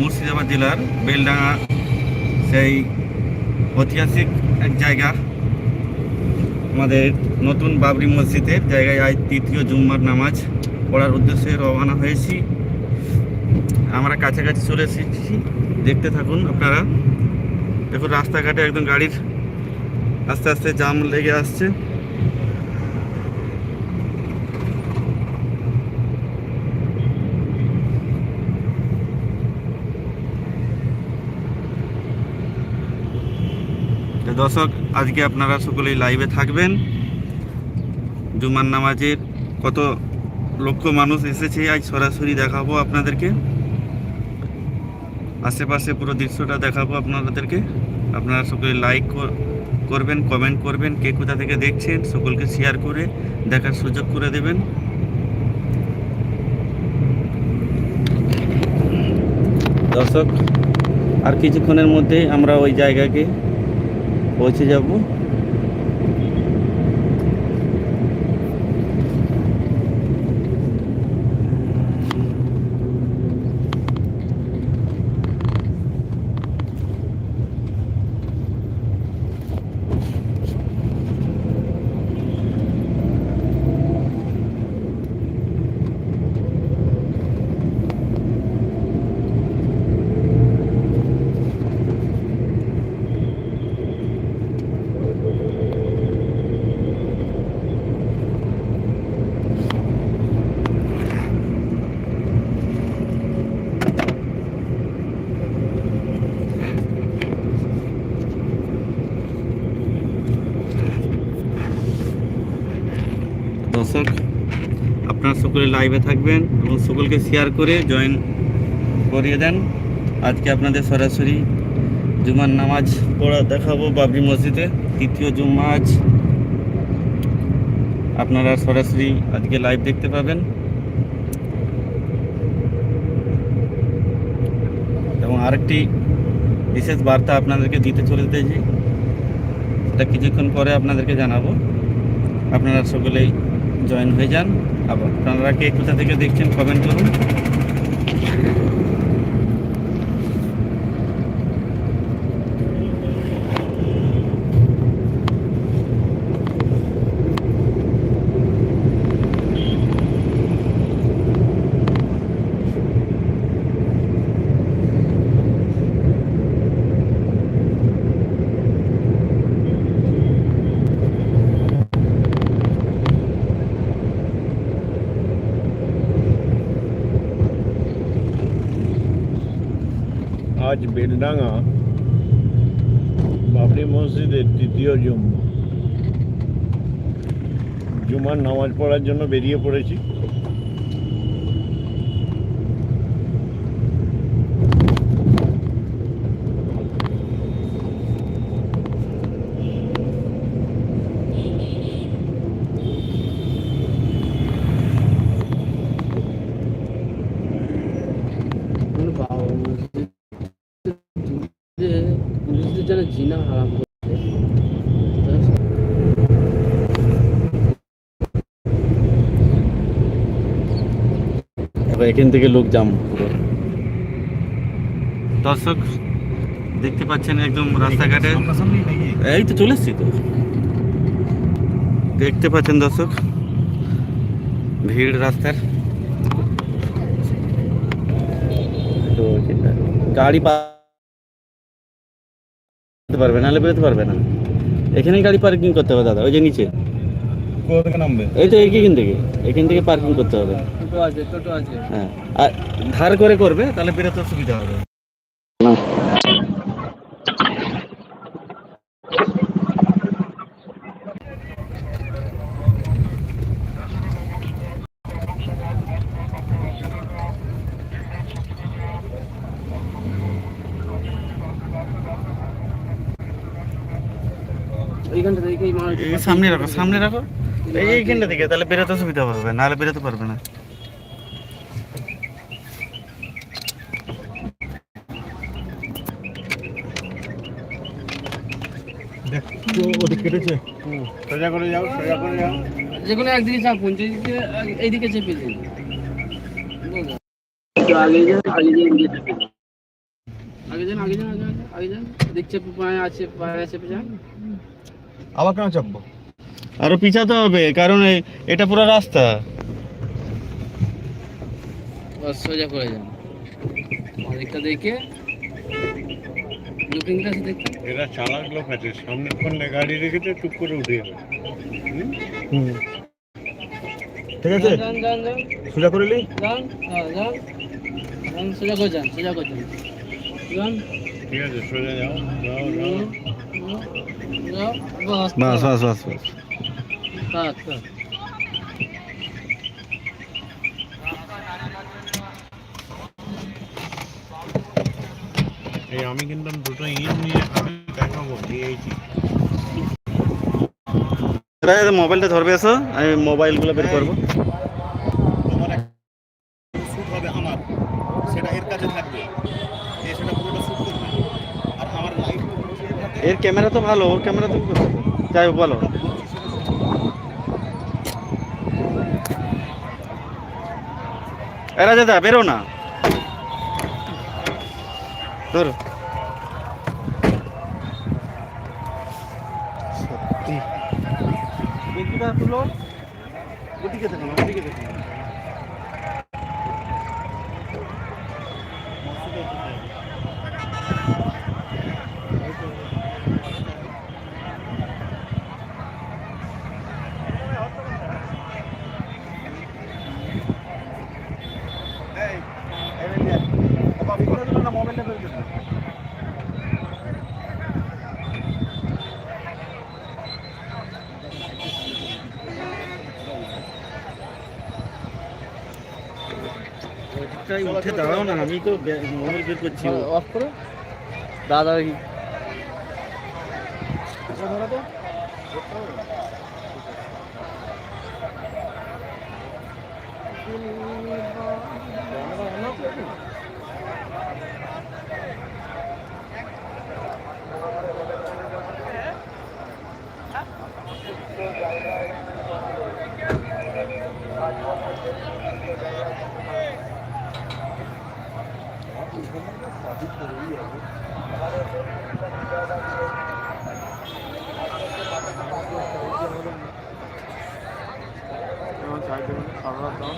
মুর্শিদাবাদ জেলার বেলডাঙ্গা, সেই ঐতিহাসিক এক জায়গা। আমাদের নতুন বাবরি মসজিদের জায়গায় আজ তৃতীয় জুম্মার নামাজ পড়ার উদ্দেশ্যে রওনা হয়েছি। আমরা কাছাকাছি চলে এসেছি। দেখতে থাকুন আপনারা। দেখুন রাস্তাঘাটে একদম গাড়ির আস্তে আস্তে জাম লেগে আসছে। দর্শক, আজকে আপনারা সকলেই লাইভে থাকবেন। জুমার নামাজের কত লক্ষ মানুষ এসেছে, আজ সরাসরি দেখাবো আপনাদেরকে। আশেপাশে পুরো দৃশ্যটা দেখাবো আপনাদেরকে। আপনারা সকলে লাইক করবেন কমেন্ট করবেন, কে কোথা থেকে দেখছেন, সকলকে শেয়ার করে দেখার সুযোগ করে দেবেন। দর্শক, আর কিছুক্ষণের মধ্যেই আমরা ওই জায়গাকে পৌঁছে যাব দর্শক আপনারা সকলে লাইভে থাকবেন এবং সকলকে শেয়ার করে জয়েন করিয়ে দেন। আজকে আপনাদের সরাসরি জুমার নামাজ পড়া দেখাবো বাবরি মসজিদে। তৃতীয় জুম্মা আজ আপনারা সরাসরি আজকে লাইভ দেখতে পাবেন। এবং আরেকটি বিশেষ বার্তা আপনাদেরকে দিতে চলে চলেতেছি সেটা কিছুক্ষণ পরে আপনাদেরকে জানাব। আপনারা সকলেই জয়েন হয়ে যান। আবার আপনারা কে কোথা থেকে দেখছেন কমেন্ট করুন। আজ বেলডাঙ্গা বাবরি মসজিদের তৃতীয় জুম্মা জুমার নামাজ পড়ার জন্য বেরিয়ে পড়েছি। যেন জিনা হারাম করছে এবার এখান থেকে লোক জাম দর্শক দেখতে পাচ্ছেন একদম রাস্তাঘাটে। এই তো চলে এসছি তো। দেখতে পাচ্ছেন দর্শক ভিড় রাস্তার। তো গাড়ি পা পারবে নাহলে বেরোতে পারবে না। এখানেই গাড়ি পার্কিং করতে হবে দাদা ওই যে নিচে। নামবে? এই তো এইখান থেকে এখান থেকে পার্কিং করতে হবে। হ্যাঁ আর ধার করে করবে তাহলে বেরোতে সুবিধা হবে। এইখানটা সামনে রাখো সামনে রাখো। এইখানটা দিকে তাহলে বেরোতে সুবিধা হবে নাহলে বেরোতে পারবে না। দেখ তো ওদিক কেটেছে। সোজা করে যাও সোজা করে যাও। যে কোনো একদিকে এইদিকে চেপে দিন। আগে যান আগে যান আগে যান, আগে যান। দেখছে পায়ে আছে পায়ে আছে যান। আবার কেন চাপবো? আরও পিছাতে হবে কারণ এটা পুরো রাস্তা। বাস সোজা করে যান। অনেকটা দেখে। লুকিং গ্লাস দেখে এরা চালাক লোক আছে সামনের ফোনে গাড়ি রেখেছে চুপ করে উঠে যাবে ঠিক আছে? যান যান যান। সোজা করে যান হ্যাঁ যান সোজা করে যান সোজা করে যান। যান। ঠিক আছে সোজা যাও যাও যাও বাস বাস বাস বাস। এই আমি কিন্তু দুটো ইট নিয়ে আমি দেখাবো দিয়েছি মোবাইলটা ধরবে এসো আমি মোবাইলগুলো বের করব তোমার শুট হবে আমার সেটা এর কাছে থাকবে এ সেটা পুরোটা শুট করবে আর আমার লাইভ এর ক্যামেরা তো ভালো, ওর ক্যামেরা তো যাই হোক, বলো। এরা দাদা বেরো না। ধরো সত্যি বেগিটা তুলো ওদিকে দেখুন ওদিকে দেখুন মোবাইলটা বের করুন ওইটাই উঠে দাঁড়াও না আমি তো মোবাইল বের করছি। অফ করো। দাদা সারা দাম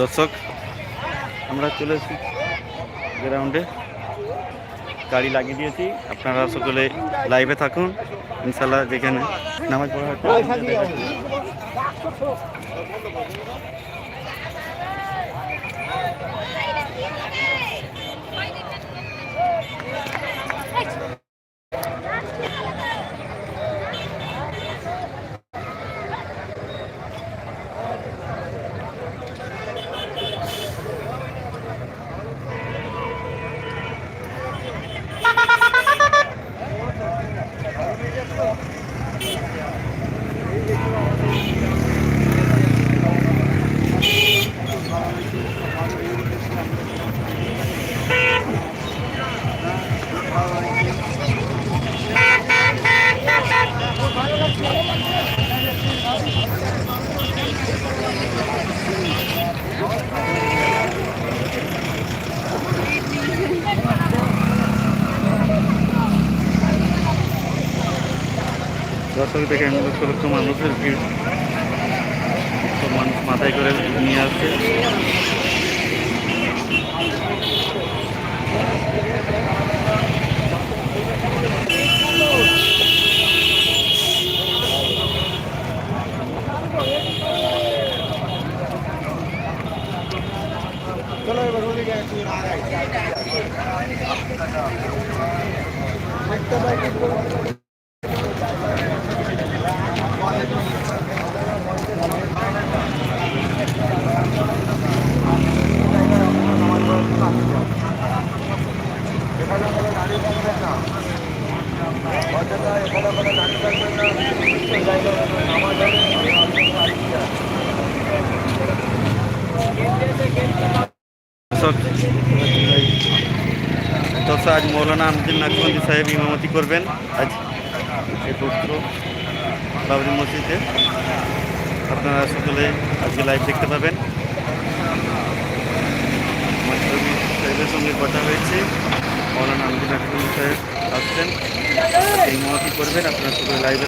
দর্শক, আমরা চলে এসেছি গ্রাউন্ডে গাড়ি লাগিয়ে দিয়েছি। আপনারা সকলে লাইভে থাকুন। ইনশাল্লাহ যেখানে নামাজ পড়া দর্শক দেখেন লক্ষ লক্ষ মানুষের ভিড়। মানুষ মাথায় করে নিয়ে আসছে দর্শক দর্শক আজ মৌলানা আহমদিন নাকবন্দি সাহেব ইমামতি করবেন। আজ এই পবিত্র বাবরি মসজিদে আপনারা সকলে আজকে লাইভ দেখতে পাবেন। সাহেবের সঙ্গে কথা হয়েছে। মৌলানা আহমদিন নাকবন্দি সাহেব আসছেন। ইমামতি করবেন, আপনারা সকলে লাইভে